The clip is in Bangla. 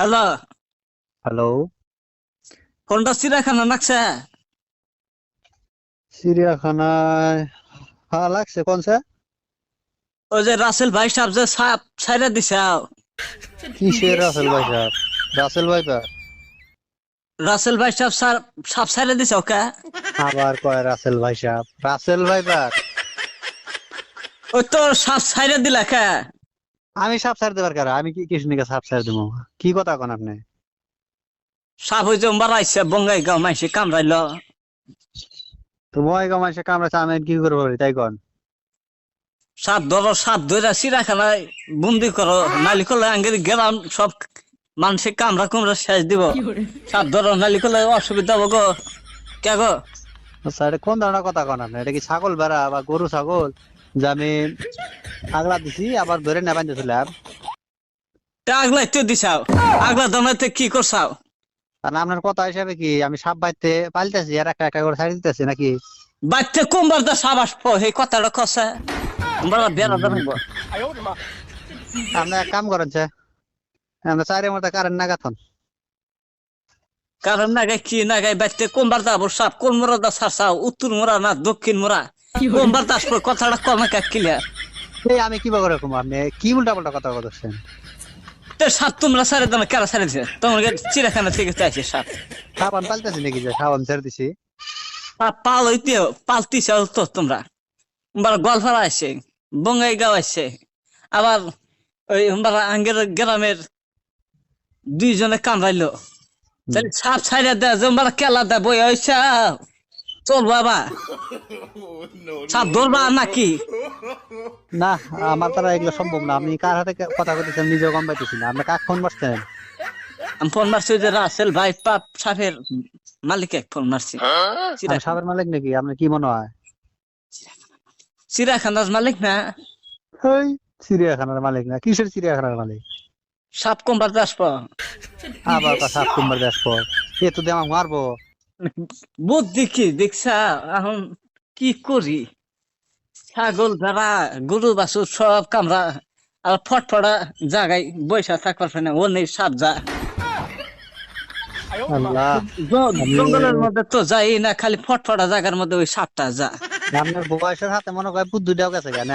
হ্যালো। হ্যালো। কোনটা চিড়াখানা নাকছে চিড়িয়াখানায় হ্যাঁ লাগছে। কোন স্যার? ওই যে রাসেল ভাই সাহেব যে সাপ ছাইরা দিছে কিসের রাসেল ভাই সাহেব? রাসেল ভাই পা রাসেল ভাই সাহেব সার- সাপ ছাইরা দিছে ওকে। আবার কয় রাসেল ভাই সাহেব? রাসেল ভাই ওই তোর সাপ ছাইরা দিলা কে? আমি সাপ ছাড় দেবার কারা? আমি কি কৃষ্ণকে সাপ ছাড় দেবো? কি কথা কন আপনি? সাপ যে মারাইছে বঙ্গাই গাঁও মাইসে কামড়াইলো তো মই মানুষের কামড়াচ্ছে আমি কি করব বলি, তাই কন। সাপ ধরো সাপ ধরে চিড়াখানায় বন্দি করো নালি করলে আঙ্গের গেলাম সব মানুষের কামড়া কুমড়া শেষ দিব। সাপ ধরো নালি করলে অসুবিধা হব গো। কে গো? আচ্ছা কোন ধরনের কথা কন আপনি? এটা কি ছাগল বেড়া বা গরু ছাগল? যে আমি আগলা দিছি আবার ধরে নেবান দিয়েছিলাম তা আগলাই তো দিছাও। আগলা দামাতে কি করছাও? আর আপনার কথা হিসাবে কি আমি সাপ বাইতে পালতেছি আর একটা একটা করে ছাড়ি দিতেছি নাকি? বাচ্চা কোনবার দা সাপ আসব এই কথাটা কষা তোমরা বেড়া জানাব আপনি এক কাম করেন যে আমরা চারের মধ্যে কারেন্ট না গাথন কারণ না গাই কি না গাই বাচ্চা কোনবার দা সাপ কোন মোড়া দা সারসাও উত্তর মোড়া না দক্ষিণ মোড়া? আসব কথাটা কমে কা এই আমি কি বকর রকম আপনি? কি উল্টা পাল্টা কথা বলছেন তো সাপ তোমরা সারে দামে কেন সারে দিছে? তোমার চিড়াখানা থেকে চাইছে সাপ। সাবান পাল্টাছি নাকি যে সাবান ছেড়ে দিছি? সাপ পাল হইতে পালতিছে তো তোমরা। তোমরা গলফারা আছে আবার ওই আঙ্গের গ্রামের দুইজনে কামড়াইলো। সাপ ছাইরা দেয় কেলা দেয় বই হয়েছে চল বাবা সাপ ধরবা নাকি? না আমার দ্বারা এগুলো সম্ভব না। আমি কার হাতে কথা বলতেছেন নিজেও গম পাইতেছি না। আপনি কাক ফোন মারছেন আমি ফোন মারছি যে রাসেল ভাই পাপ সাপের মালিক এক ফোন মারছি। আমি সাপের মালিক নাকি? আপনার কি মনে হয়? চিড়াখানার মালিক না। ওই চিড়িয়াখানার মালিক না। কিসের চিড়িয়াখানার মালিক? সাপ কোনবার আসব আবার সাপ কুম্বার দেশ পর এ তো দিয়ে মারবো। বুদ্ধি কি? দেখছা এখন কি করি? ছাগল ভেড়া গরু বাছুর সব কামরা আর ফটফটা জায়গায় বৈশা থাকবার না ও নেই সাপ যা জঙ্গলের মধ্যে তো যাই না খালি ফটফটা জায়গার মধ্যে ওই সাপটা যা। আপনার বয়সের হাতে মনে হয় বুদ্ধি দেওয়া গেছে কেন